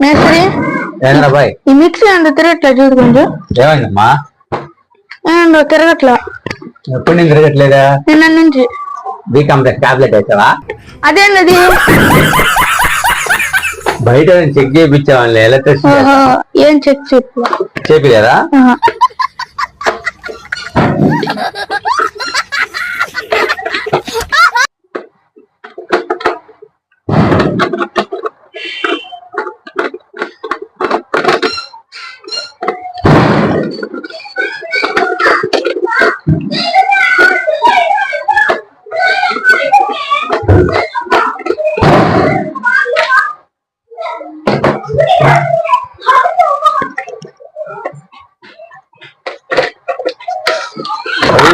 మేస్త్రి? ఏంద్రా బాయ్ ఈ మిక్సీ అంత తిరగట్లా చూడు కొంచెం. ఏమైందమ్మా? ఏందో తిరగట్లా. తిరగట్లేదా? నిన్న నుంచి. బీ కాంప్లెక్స్ టాబ్లెట్ వేసావా? అదేంది బయట చెక్ చేయించామని ఎలక్ట్రిసిటీ ఓహో ఏం చెక్ చెప్పు చేపిలేదా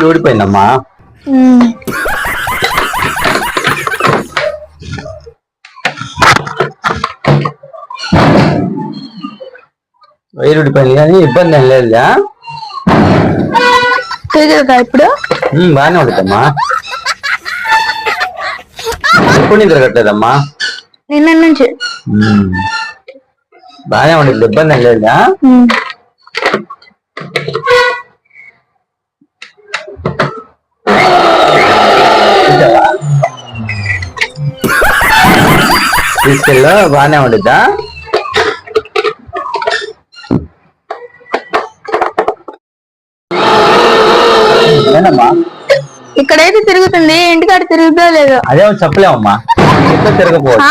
ఓడిపోయిందమ్మా వైర్ ఊడిపోయింది కానీ ఇబ్బంది ఏం తిరగదా ఇప్పుడు? బాగానే ఉంటుందమ్మా ఎప్పుడు నేను తిరగట్లేదమ్మా నిన్న నుంచి. బాగానే ఉంటుంది ఇబ్బంది ఏం ఉమ్. తీసుకెళ్ళా బాగానే ఉండిద్దా? ఏనమ్మా ఇక్కడైతే తిరుగుతుంది ఇంటికాడ తిరుగుతుందో లేదో అదే చెప్పలేమమ్మా? ఎక్కడ తిరగపోవచ్చు?